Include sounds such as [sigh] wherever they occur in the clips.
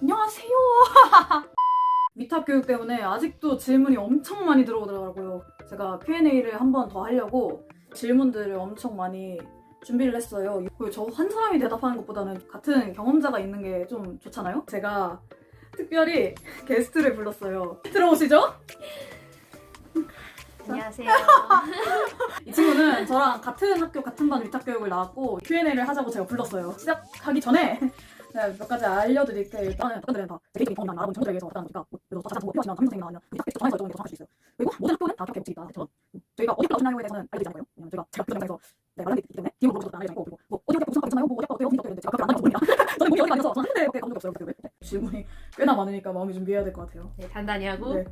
안녕하세요. [laughs] 위탁 교육 때문에 아직도 질문이 엄청 많이 들어오더라고요. 제가 Q&A를 한 번 더 하려고 질문들을 엄청 많이 준비를 했어요. 저 한 사람이 대답하는 것보다는 같은 경험자가 있는 게 좀 좋잖아요. 제가 특별히 [laughs] 게스트를 불렀어요. 들어오시죠? 안녕하세요. [laughs] 이 친구는 저랑 같은 학교 같은 반 위탁 교육을 나왔고 Q&A를 하자고 제가 불렀어요. 시작하기 전에 네, 몇 가지 알려드릴게요. 일단은 학교들은 다 개인적인 경험이나 알아본 친구들에 의해서 답변하는 거니까 뭐, 그래서 자세한 정보 필요하시면 나오면 위탁 게스트 전화해서 여쭤보는 게더 정확할 수 있어요. 그리고 모든 학교는 다 그렇게 있다. 저희가 어디 학교 나오시나요에 대해서는 알려드리지 거예요. 왜냐면 저희가 제가 학교 장에서 네, 말한 게 있기 때문에 DM으로 물어보셔도 알려드리지 않고 그리고 뭐 어디 학교 무슨 학교 있잖아요. [laughs] 뭐 어디 학교 어때요? 학교 있는데 제가 학교 안 다니는 모릅니다. 저는 문이 어디 다녀서 저는 한 군데밖에 가본 적이 없어요. 네, 질문이 꽤나 많으니까 마음이 준비해야 될 것 같아요. 네, 단단히 하고 네.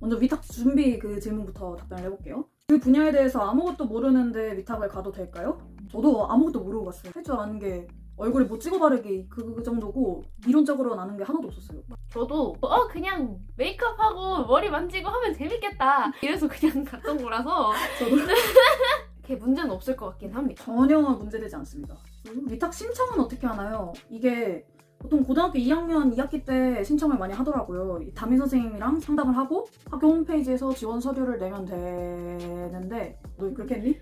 먼저 위탁 준비 그 질문부터 답변을 해볼게요. 그 분야에 대해서 아무것도 모르는데 위탁을 가도 될까요? 저도 아무것도 모르고 갔어요. 할 줄 아는 게 얼굴에 못 찍어 바르기 그 정도고 이론적으로 아는 게 하나도 없었어요. 저도 어 그냥 메이크업하고 머리 만지고 하면 재밌겠다 이래서 그냥 갔던 거라서 저도 [laughs] 그게 문제는 없을 것 같긴 합니다. 전혀 문제되지 않습니다. 위탁 신청은 어떻게 하나요? 이게 보통 고등학교 2학년 2학기 때 신청을 많이 하더라고요. 이 담임 선생님이랑 상담을 하고 학교 홈페이지에서 지원 서류를 내면 되는데 너 그렇게 했니?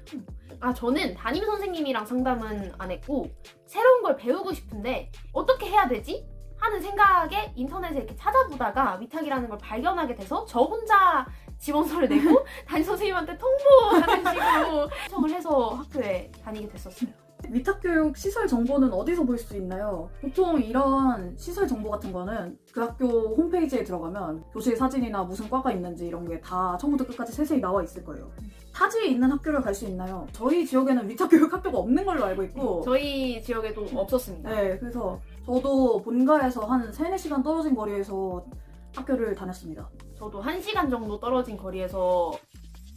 아 저는 담임 선생님이랑 상담은 안 했고 새로운 걸 배우고 싶은데 어떻게 해야 되지? 하는 생각에 인터넷에 이렇게 찾아보다가 위탁이라는 걸 발견하게 돼서 저 혼자 지원서를 내고 [laughs] 담임 선생님한테 통보하는 식으로 [laughs] 신청을 해서 학교에 다니게 됐었어요. 위탁교육 시설 정보는 어디서 볼 수 있나요? 보통 이런 시설 정보 같은 거는 그 학교 홈페이지에 들어가면 교실 사진이나 무슨 과가 있는지 이런 게 다 처음부터 끝까지 세세히 나와 있을 거예요. 타지에 있는 학교를 갈 수 있나요? 저희 지역에는 위탁교육 학교가 없는 걸로 알고 있고 저희 지역에도 없었습니다. 네, 그래서 저도 본가에서 한 3, 4시간 떨어진 거리에서 학교를 다녔습니다. 저도 1시간 정도 떨어진 거리에서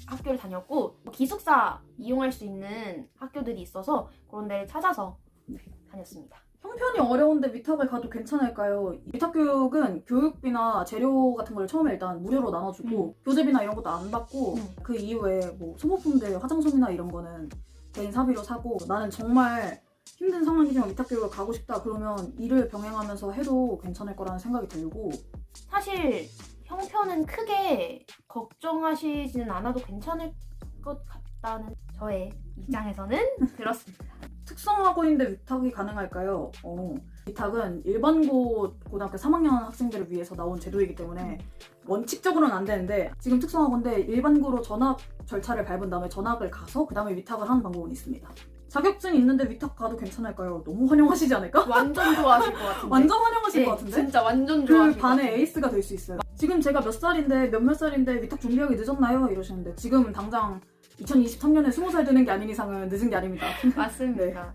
학교를 다녔고 기숙사 이용할 수 있는 학교들이 있어서 그런 데를 찾아서 네. 다녔습니다. 형편이 어려운데 위탁을 가도 괜찮을까요? 위탁 교육은 교육비나 재료 같은 걸 처음에 일단 무료로 나눠주고 교재비나 이런 것도 안 받고 음. 그 이후에 뭐 소모품들 화장솜이나 이런 거는 개인 사비로 사고 나는 정말 힘든 상황이지만 위탁 교육을 가고 싶다 그러면 일을 병행하면서 해도 괜찮을 거라는 생각이 들고 사실 형편은 크게 걱정하시지는 않아도 괜찮을 것 같다는 저의 입장에서는 [laughs] 그렇습니다. 특성학원인데 위탁이 가능할까요? 어, 위탁은 일반고 고등학교 3학년 학생들을 위해서 나온 제도이기 때문에 원칙적으로는 안 되는데 지금 특성학원인데 일반고로 전학 절차를 밟은 다음에 전학을 가서 그 다음에 위탁을 하는 방법은 있습니다. 자격증 있는데 위탁 가도 괜찮을까요? 너무 환영하시지 않을까? 완전 좋아하실 것 같은데. 완전 환영하실 네, 것 같은데? 진짜 완전 그 좋아하실 것 반의 같은데. 에이스가 될 수 있어요. 지금 제가 몇 살인데 몇몇 살인데 위탁 준비하기 늦었나요? 이러시는데 지금 당장 2023년에 20살 되는 게 아닌 이상은 늦은 게 아닙니다. [laughs] 맞습니다.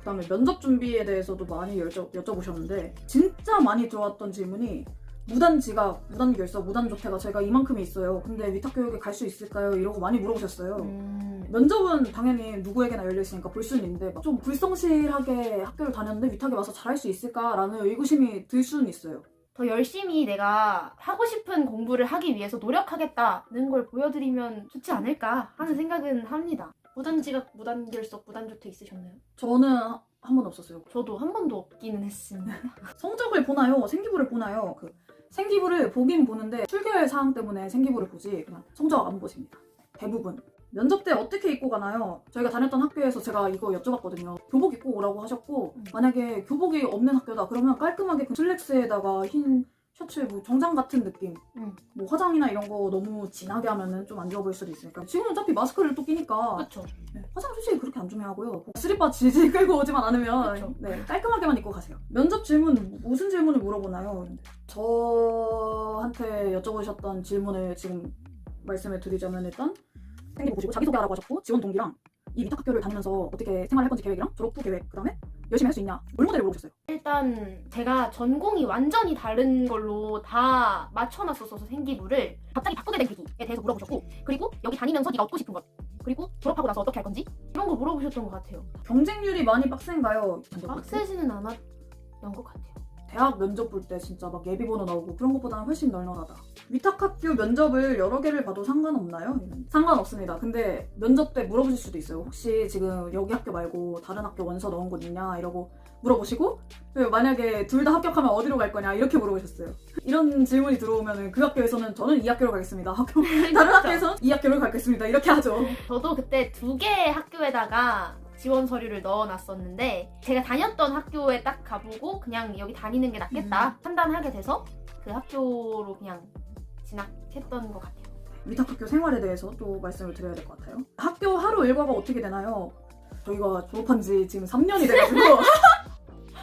그다음에 면접 준비에 대해서도 많이 여쭤, 여쭤보셨는데 진짜 많이 들어왔던 질문이 무단 지각, 무단 결석, 무단 조퇴가 저희가 이만큼이 있어요. 근데 위탁 교육에 갈 수 있을까요? 이러고 많이 물어보셨어요. 음, 면접은 당연히 누구에게나 열려 있으니까 볼 수는 있는데 막좀 불성실하게 학교를 다녔는데 위탁에 와서 잘할 수 있을까라는 의구심이 들 수는 있어요. 더 열심히 내가 하고 싶은 공부를 하기 위해서 노력하겠다는 걸 보여드리면 좋지 않을까 하는 생각은 합니다. 무단 지각, 무단 결석, 무단 조퇴 있으셨나요? 저는 한 번 없었어요. 저도 한 번도 없기는 했습니다. 성적을 보나요? 생기부를 보나요? 그 생기부를 보긴 보는데 출결 사항 때문에 생기부를 보지 그냥 성적 안 보십니다. 대부분. 면접 때 어떻게 입고 가나요? 저희가 다녔던 학교에서 제가 이거 여쭤봤거든요. 교복 입고 오라고 하셨고 음. 만약에 교복이 없는 학교다 그러면 깔끔하게 그 슬랙스에다가 흰 셔츠 뭐 정장 같은 느낌 음. 뭐 화장이나 이런 거 너무 진하게 하면은 좀 안 좋아 보일 수도 있으니까 지금은 어차피 마스크를 또 끼니까 그렇죠. 네, 화장 솔직히 그렇게 안 중요하고요. 슬리퍼 질질 [laughs] 끌고 오지만 않으면 그쵸. 네, 깔끔하게만 입고 가세요. 면접 질문 무슨 질문을 물어보나요? 저한테 여쭤보셨던 질문을 지금 말씀을 드리자면 일단 생기부 보시고 자기소개하라고 하셨고 지원 동기랑 이 위탁 학교를 다니면서 어떻게 생활할 건지 계획이랑 졸업 후 계획 그다음에 열심히 할 수 있냐 롤모델을 물어보셨어요. 일단 제가 전공이 완전히 다른 걸로 다 맞춰놨었어서 생기부를 갑자기 바꾸게 된 계기에 대해서 물어보셨고 그리고 여기 다니면서 네가 얻고 싶은 것 그리고 졸업하고 나서 어떻게 할 건지 이런 거 물어보셨던 것 같아요. 경쟁률이 많이 빡센가요? 빡세지는 않았던 것 같아요. 대학 면접 볼 때 진짜 막 예비 번호 나오고 그런 것보다는 훨씬 널널하다. 위탁 학교 면접을 여러 개를 봐도 상관없나요? 상관없습니다. 근데 면접 때 물어보실 수도 있어요. 혹시 지금 여기 학교 말고 다른 학교 원서 넣은 곳 있냐? 이러고 물어보시고 그리고 만약에 둘 다 합격하면 어디로 갈 거냐 이렇게 물어보셨어요. 이런 질문이 들어오면 그 학교에서는 저는 이 학교로 가겠습니다. [laughs] 학교 다른 학교에서는 이 학교로 가겠습니다. 이렇게 하죠. 저도 그때 두 개의 학교에다가 지원 서류를 넣어놨었는데 제가 다녔던 학교에 딱 가보고 그냥 여기 다니는 게 낫겠다 판단하게 돼서 그 학교로 그냥 진학했던 것 같아요. 위탁학교 생활에 대해서 또 말씀을 드려야 될 것 같아요. 학교 하루 일과가 어떻게 되나요? 저희가 졸업한 지 지금 3년이 돼가지고 [laughs]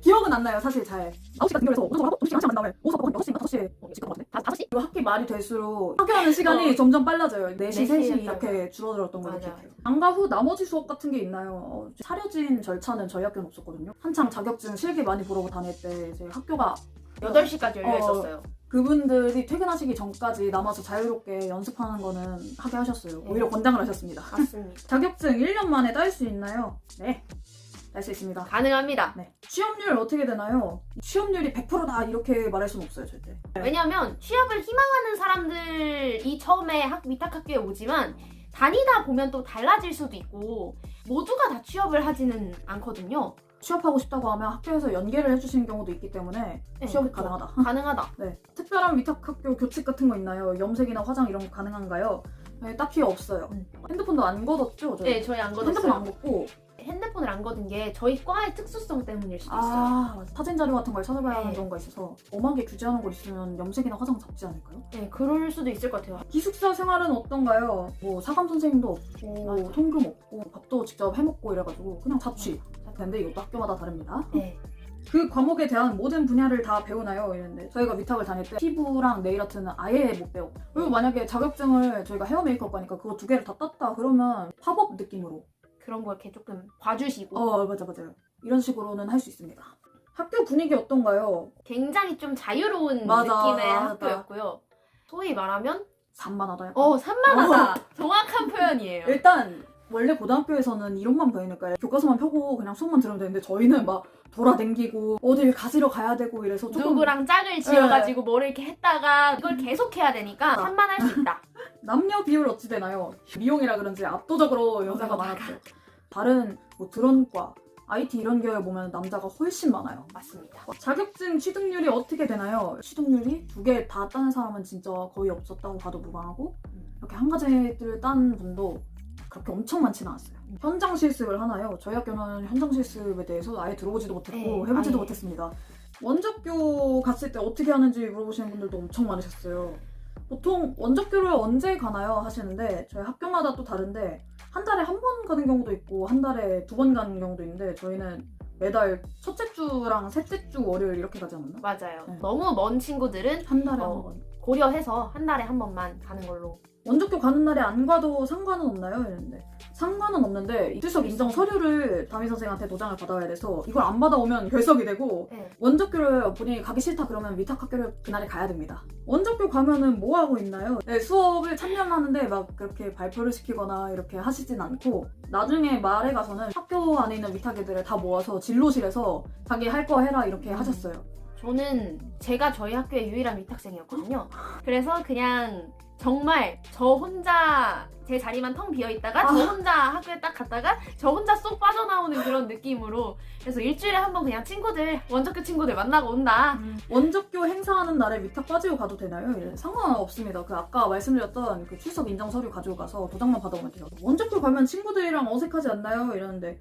기억은 안 나요, 사실 잘. 9시 같은 경우에서 오늘 하고 2시 한시간 다음에 오서 하고 6시인가 5시에 집간 것 같은데? 5시? 그리고 학기 말이 될수록 학교하는 시간이 어. 점점 빨라져요. 4시, 3시 네, 이렇게 줄어들었던 걸 맞아. 기억해요. 방과 후 나머지 수업 같은 게 있나요? 어, 차려진 절차는 저희 학교는 없었거든요. 한창 자격증 실기 많이 보러 다닐 때 이제 학교가 8시까지 열려 어. 있었어요. 그분들이 퇴근하시기 전까지 남아서 자유롭게 연습하는 거는 하게 하셨어요. 오히려 네. 권장을 하셨습니다. 맞습니다. 자격증 1년 만에 딸 수 있나요? 네. 딸수 있습니다. 가능합니다. 네. 취업률 어떻게 되나요? 취업률이 100%다 이렇게 말할 수는 없어요, 절대. 왜냐하면 취업을 희망하는 사람들이 처음에 학, 위탁학교에 오지만 다니다 보면 또 달라질 수도 있고 모두가 다 취업을 하지는 않거든요. 취업하고 싶다고 하면 학교에서 연계를 해주시는 경우도 있기 때문에 네, 취업이 그쵸. 가능하다. 가능하다. 네. 특별한 위탁학교 교칙 같은 거 있나요? 염색이나 화장 이런 거 가능한가요? 네, 딱히 없어요. 음. 핸드폰도 안 걷었죠? 저희? 네, 저희 안 핸드폰 걷었어요. 안 걷고 핸드폰을 안 걷은 게 저희 과의 특수성 때문일 수도 있어요. 아 맞아. 사진 자료 같은 걸 찾아봐야 하는 네. 경우가 있어서 엄하게 규제하는 거 있으면 염색이나 화장 잡지 않을까요? 네, 그럴 수도 있을 것 같아요. 기숙사 생활은 어떤가요? 뭐 사감 선생님도 없고 맞아. 통금 없고 밥도 직접 해먹고 이래가지고 그냥 자취. 근데 이것도 학교마다 다릅니다. 네. 그 과목에 대한 모든 분야를 다 배우나요? 이랬는데 저희가 위탁을 다닐 때 피부랑 네일 아트는 아예 못 배워. 그리고 만약에 자격증을 저희가 헤어 메이크업 과니까 그거 두 개를 다 땄다 그러면 팝업 느낌으로 그런 거 이렇게 조금 봐주시고 어 맞아 맞아요. 이런 식으로는 할 수 있습니다. 학교 분위기 어떤가요? 굉장히 좀 자유로운 맞아, 느낌의 맞아. 어. 학교였고요. 소위 말하면 산만하다 약간. 어 산만하다. 정확한 표현이에요. 일단 원래 고등학교에서는 이론만 배우니까 교과서만 펴고 그냥 수업만 들으면 되는데 저희는 막 돌아댕기고 어딜 가지러 가야 되고 이래서 조금 누구랑 짝을 지어가지고 뭐를 이렇게 했다가 이걸 계속 해야 되니까 아. 산만할 수 있다. [laughs] 남녀 비율 어찌 되나요? 미용이라 그런지 압도적으로 여자가. 많았죠. 다른 뭐 드론과 IT 이런 계열 보면 남자가 훨씬 많아요. 맞습니다. 자격증 취득률이 어떻게 되나요? 취득률이 두 개 다 따는 사람은 진짜 거의 없었다고 봐도 무방하고 이렇게 한 가지를 딴 분도 그렇게 엄청 많지는 않았어요. 현장 실습을 하나요? 저희 학교는 현장 실습에 대해서 아예 들어보지도 못했고 네, 해보지도 아예. 못했습니다. 원적교 갔을 때 어떻게 하는지 물어보시는 분들도 엄청 많으셨어요. 보통 원적교를 언제 가나요? 하시는데 저희 학교마다 또 다른데 한 달에 한 번 가는 경우도 있고 한 달에 두 번 가는 경우도 있는데 저희는 매달 첫째 주랑 셋째 주 월요일 이렇게 가지 않았나? 맞아요. 네. 너무 먼 친구들은 한 달에 어. 한 번. 고려해서 한 달에 한 번만 가는 걸로. 원적교 가는 날에 안 가도 상관은 없나요? 이랬는데 상관은 없는데 출석 인정 서류를 담임 선생한테 도장을 받아야 돼서 이걸 안 받아오면 결석이 되고 네. 원적교를 본인이 가기 싫다 그러면 위탁 학교를 그날에 가야 됩니다. 원적교 가면은 뭐 하고 있나요? 네, 수업을 참여하는데 막 그렇게 발표를 시키거나 이렇게 하시진 않고 나중에 말에 가서는 학교 안에 있는 위탁애들을 다 모아서 진로실에서 자기 할 거 해라 이렇게 음. 하셨어요. 저는 제가 저희 학교의 유일한 위탁생이었거든요. 그래서 그냥 정말 저 혼자 제 자리만 텅 비어 있다가 저 아. 혼자 학교에 딱 갔다가 저 혼자 쏙 빠져나오는 그런 느낌으로 그래서 일주일에 한 번 그냥 친구들 원적교 친구들 만나고 온다. 원적교 행사하는 날에 위탁 빠지고 가도 되나요? 이래. 상관없습니다. 그 아까 말씀드렸던 그 출석 인정 서류 가지고 가서 도장만 받아오면 돼요. 원적교 가면 친구들이랑 어색하지 않나요? 이러는데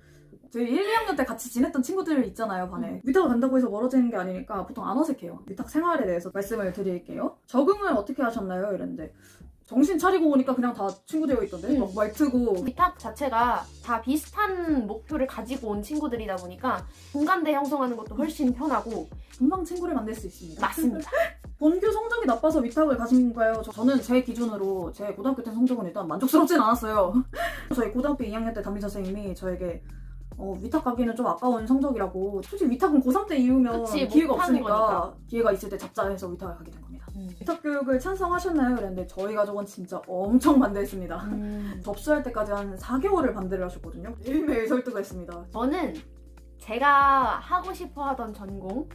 저희 1, 2학년 때 같이 지냈던 친구들 있잖아요, 반에. 음. 위탁을 간다고 해서 멀어지는 게 아니니까 보통 안 어색해요. 위탁 생활에 대해서 말씀을 드릴게요. 적응을 어떻게 하셨나요? 이랬는데 정신 차리고 오니까 그냥 다 친구 되어 있던데? 음. 막 말트고 위탁 자체가 다 비슷한 목표를 가지고 온 친구들이다 보니까 공감대 형성하는 것도 훨씬 편하고 금방 친구를 만들 수 있습니다. 맞습니다. [laughs] 본교 성적이 나빠서 위탁을 가신 건가요? 저, 는 제 기준으로 제 고등학교 때 성적은 일단 만족스럽진 않았어요. [laughs] 저희 고등학교 2학년 때 담임 선생님이 저에게 어, 위탁 가기는 좀 아까운 성적이라고 솔직히 위탁은 고3 때 이후면 그치, 기회가 없으니까 거니까. 기회가 있을 때 잡자 해서 위탁을 가게 된 겁니다. 음. 위탁 교육을 찬성하셨나요? 그랬는데 저희 가족은 진짜 엄청 반대했습니다. 음. [laughs] 접수할 때까지 한 4개월을 반대를 하셨거든요. 매일매일 설득했습니다. 저는 제가 하고 싶어 하던 전공을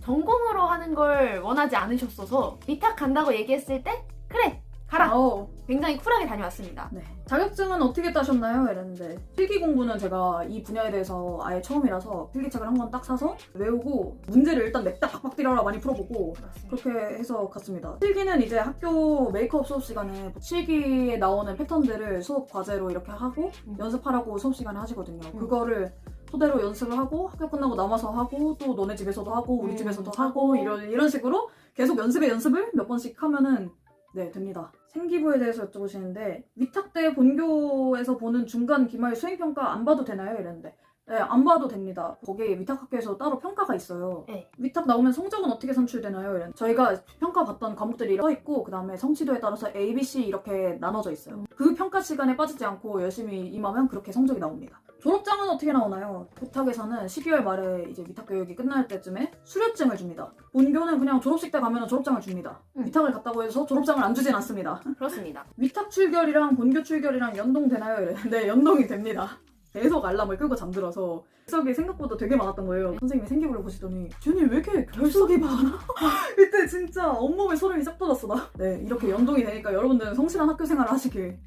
전공으로 하는 걸 원하지 않으셨어서 위탁 간다고 얘기했을 때 그래 하라. 아오. 굉장히 쿨하게 다녀왔습니다. 네. 자격증은 어떻게 따셨나요? 이랬는데 필기 공부는 제가 이 분야에 대해서 아예 처음이라서 필기책을 한 권 딱 사서 외우고 문제를 일단 냅다 박박 때려라 많이 풀어보고 그렇게 해서 갔습니다. 필기는 이제 학교 메이크업 수업 시간에 실기에 나오는 패턴들을 수업 과제로 이렇게 하고 음. 연습하라고 수업 시간에 하시거든요. 음. 그거를 토대로 연습을 하고 학교 끝나고 남아서 하고 또 너네 집에서도 하고 우리 음. 집에서도 하고 이런 이런 식으로 계속 연습에 연습을 몇 번씩 하면은 네 됩니다. 생기부에 대해서 여쭤보시는데 위탁대 본교에서 보는 중간 기말 수행평가 안 봐도 되나요? 이랬는데 네, 안 봐도 됩니다. 거기 위탁학교에서 따로 평가가 있어요. 네. 위탁 나오면 성적은 어떻게 산출되나요? 이랬는데 저희가 평가 받던 과목들이 써 있고 그 다음에 성취도에 따라서 A, B, C 이렇게 나눠져 있어요. 그 평가 시간에 빠지지 않고 열심히 임하면 그렇게 성적이 나옵니다. 졸업장은 어떻게 나오나요? 부탁에서는 12월 말에 이제 위탁 교육이 끝날 때쯤에 수료증을 줍니다. 본교는 그냥 졸업식 때 가면 저rop장을 줍니다. 음. 위탁을 갔다고 해서 졸업장을 안 주진 않습니다. 그렇습니다. [laughs] 위탁 출결이랑 본교 출결이랑 연동되나요? 이랬는데 연동이 됩니다. 계속 알람을 끄고 잠들어서 결석이 생각보다 되게 많았던 거예요. 선생님이 생기부를 보시더니 주님 왜 이렇게 결석이 많아? [laughs] 이때 진짜 온몸에 소름이 쫙 돋았어 나. 네 이렇게 연동이 되니까 여러분들은 성실한 학교 생활을 하시길.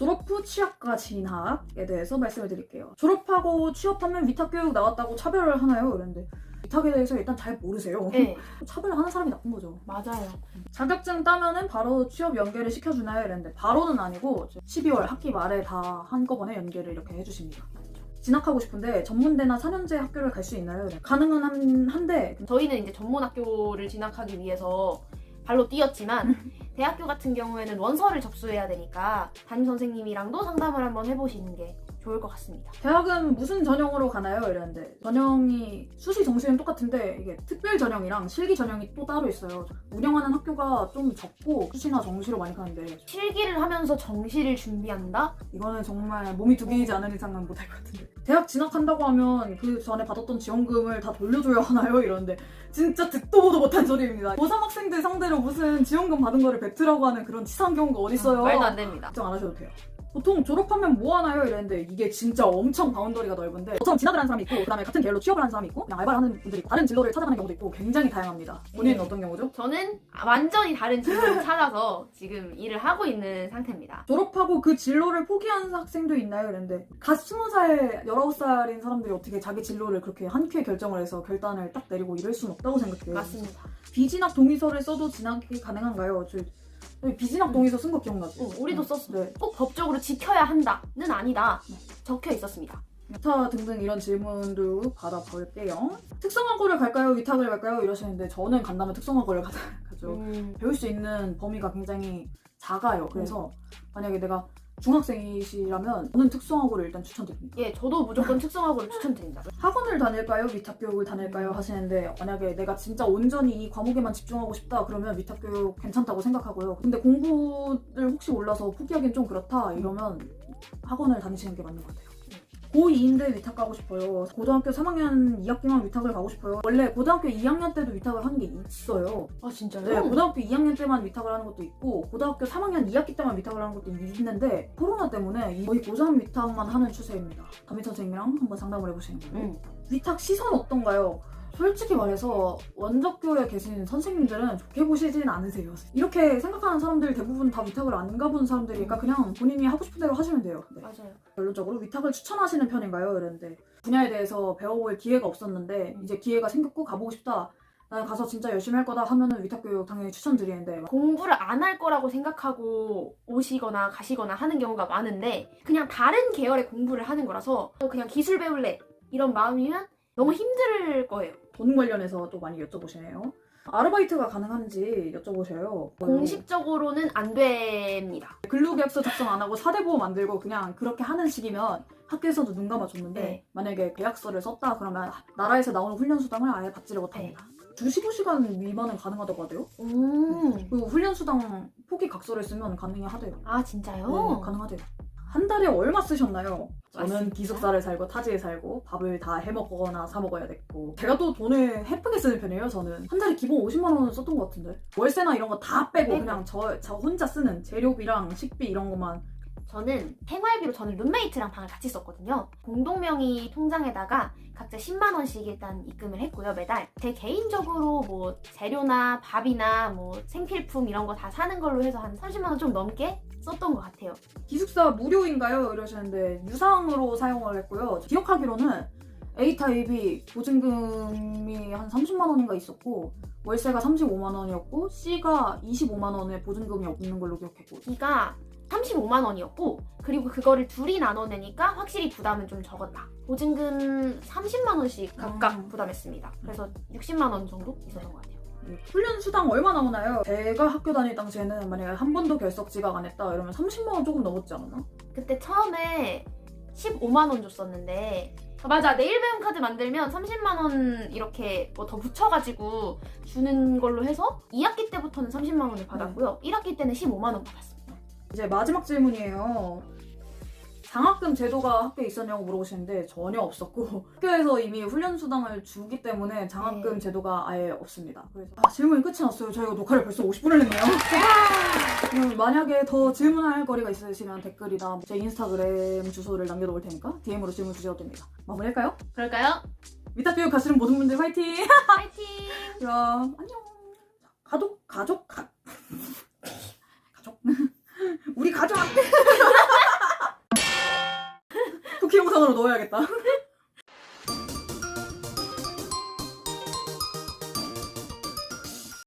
졸업 후 취업과 진학에 대해서 말씀을 드릴게요. 졸업하고 취업하면 위탁 교육 나왔다고 차별을 하나요? 이랬는데 위탁에 대해서 일단 잘 모르세요. 네, [laughs] 차별을 하는 사람이 나쁜 거죠. 맞아요. 자격증 따면은 바로 취업 연계를 시켜주나요? 이랬는데 바로는 아니고 12월 학기 말에 다 한꺼번에 연계를 이렇게 해주십니다. 진학하고 싶은데 전문대나 4년제 학교를 갈 수 있나요? 네. 가능은 한, 한데 저희는 이제 전문 학교를 진학하기 위해서 발로 뛰었지만 [laughs] 대학교 같은 경우에는 원서를 접수해야 되니까 담임 선생님이랑도 상담을 한번 해보시는 게 좋을 것 같습니다. 대학은 무슨 전형으로 가나요? 이랬는데 전형이 수시 정시는 똑같은데 이게 특별 전형이랑 실기 전형이 또 따로 있어요. 운영하는 학교가 좀 적고 수시나 정시로 많이 가는데 실기를 하면서 정시를 준비한다? 이거는 정말 몸이 두 개이지 않은 이상은 못할 것 같은데. 대학 진학한다고 하면 그 전에 받았던 지원금을 다 돌려줘야 하나요? 이러는데 진짜 듣도 보도 못한 소리입니다. 고3 학생들 상대로 무슨 지원금 받은 거를 뱉으라고 하는 그런 치사한 경우가 어딨어요? 말도 안 됩니다. 걱정 안 하셔도 돼요. 보통 졸업하면 뭐 하나요? 이랬는데 이게 진짜 엄청 바운더리가 넓은데 저처럼 진학을 하는 사람이 있고 그다음에 같은 계열로 취업을 하는 사람이 있고 그냥 알바를 하는 분들이 있고 다른 진로를 찾아가는 경우도 있고 굉장히 다양합니다. 본인은 네. 어떤 경우죠? 저는 완전히 다른 진로를 [laughs] 찾아서 지금 일을 하고 있는 상태입니다. 졸업하고 그 진로를 포기한 학생도 있나요? 이랬는데 갓 스무 살, 열아홉 살인 사람들이 어떻게 자기 진로를 그렇게 한 큐에 결정을 해서 결단을 딱 내리고 이럴 수는 없다고 생각해요. 맞습니다. 비진학 동의서를 써도 진학이 가능한가요? 저 비진학 동의서 쓴 거 기억나죠? 응, 우리도 썼어. 네. 꼭 법적으로 지켜야 한다는 아니다. 네. 적혀 있었습니다. 위탁 등등 이런 질문도 받아볼게요. 특성화고를 갈까요? 위탁을 갈까요? 이러시는데 저는 간다면 특성화고를 가죠. 음, 배울 수 있는 범위가 굉장히 작아요. 그래서 음. 만약에 내가 중학생이시라면 저는 특성화고를 일단 추천드립니다. 예, 저도 무조건 특성화고를 추천드립니다. 학원을 다닐까요? 위탁교육을 다닐까요? 하시는데 만약에 내가 진짜 온전히 이 과목에만 집중하고 싶다 그러면 위탁교육 괜찮다고 생각하고요. 근데 공부를 혹시 몰라서 포기하기는 좀 그렇다 이러면 학원을 다니시는 게 맞는 것 같아요. 고2인데 위탁 가고 싶어요. 고등학교 3학년 2학기만 위탁을 가고 싶어요. 원래 고등학교 2학년 때도 위탁을 하는 게 있어요. 아 진짜요? 네, 고등학교 2학년 때만 위탁을 하는 것도 있고 고등학교 3학년 2학기 때만 위탁을 하는 것도 있는데 코로나 때문에 거의 고3 위탁만 하는 추세입니다. 담임 선생님이랑 한번 상담을 해보시는 거예요. 음, 위탁 시선 어떤가요? 솔직히 말해서 원적교에 계신 선생님들은 좋게 보시진 않으세요. 이렇게 생각하는 사람들 대부분 다 위탁을 안 가본 사람들이니까 그냥 본인이 하고 싶은 대로 하시면 돼요. 네. 맞아요. 결론적으로 위탁을 추천하시는 편인가요? 이랬는데 분야에 대해서 배워볼 기회가 없었는데 이제 기회가 생겼고 가보고 싶다. 나는 가서 진짜 열심히 할 거다 하면은 위탁교육 당연히 추천드리는데 공부를 안 할 거라고 생각하고 오시거나 가시거나 하는 경우가 많은데 그냥 다른 계열의 공부를 하는 거라서 그냥 기술 배울래 이런 마음이면 너무 힘들 거예요. 돈 관련해서 또 많이 여쭤보시네요. 아르바이트가 가능한지 여쭤보셔요. 공식적으로는 안 됩니다. 근로계약서 작성 안 하고 사대보험 만들고 그냥 그렇게 하는 식이면 학교에서도 눈 감아줬는데 네. 만약에 계약서를 썼다 그러면 나라에서 나오는 훈련 수당을 아예 받지를 못합니다. 주 15시간 미만은 가능하다고 하대요. 음. 그리고 훈련 수당 포기 각서를 쓰면 가능해 하대요. 아 진짜요? 네, 가능하대요. 한 달에 얼마 쓰셨나요? 저는. 기숙사를 살고 타지에 살고 밥을 다 해먹거나 사 먹어야 됐고 제가 또 돈을 헤프게 쓰는 편이에요 저는 한 달에 기본 50만 원은 썼던 것 같은데 월세나 이런 거 다 빼고 빼고. 그냥 저, 저 혼자 쓰는 재료비랑 식비 이런 것만 저는 생활비로 저는 룸메이트랑 방을 같이 썼거든요. 공동명의 통장에다가 각자 10만 원씩 일단 입금을 했고요 매달. 제 개인적으로 뭐 재료나 밥이나 뭐 생필품 이런 거 다 사는 걸로 해서 한 30만 원 좀 넘게 썼던 것 같아요. 기숙사 무료인가요? 이러시는데 유상으로 사용을 했고요. 기억하기로는 A타입이 보증금이 한 30만 원인가 있었고 월세가 35만 원이었고 C가 25만 원의 보증금이 없는 걸로 기억했고 B가 35만 원이었고 그리고 그거를 둘이 나눠내니까 확실히 부담은 좀 적었다. 보증금 30만 원씩 각각 음. 부담했습니다. 그래서 60만 원 정도 있었던 것 같아요. 훈련 수당 얼마 나오나요? 제가 학교 다닐 당시에는 만약에 한 번도 결석 지각 안 했다 이러면 30만 원 조금 넘었지 않았나? 그때 처음에 15만 원 줬었는데 아, 맞아 내일 배움 카드 만들면 30만 원 이렇게 뭐 더 붙여가지고 주는 걸로 해서 2학기 때부터는 30만 원을 받았고요. 1학기 때는 15만 원 받았습니다. 이제 마지막 질문이에요. 장학금 제도가 학교에 있었냐고 물어보시는데 전혀 없었고 [laughs] 학교에서 이미 훈련 수당을 주기 때문에 장학금 네. 제도가 아예 없습니다. 그래서 아, 질문이 끝이 났어요. 저희가 녹화를 벌써 50분을 했네요. [laughs] 음, 만약에 더 질문할 거리가 있으시면 댓글이나 제 인스타그램 주소를 남겨놓을 테니까 DM으로 질문 주셔도 됩니다. 마무리할까요? 그럴까요? 위탁교육 가시는 모든 분들 화이팅! 파이팅! 그럼 [laughs] 안녕. 가족 가족 가 가족 우리 가족 쿠키 영상으로 넣어야겠다. [laughs]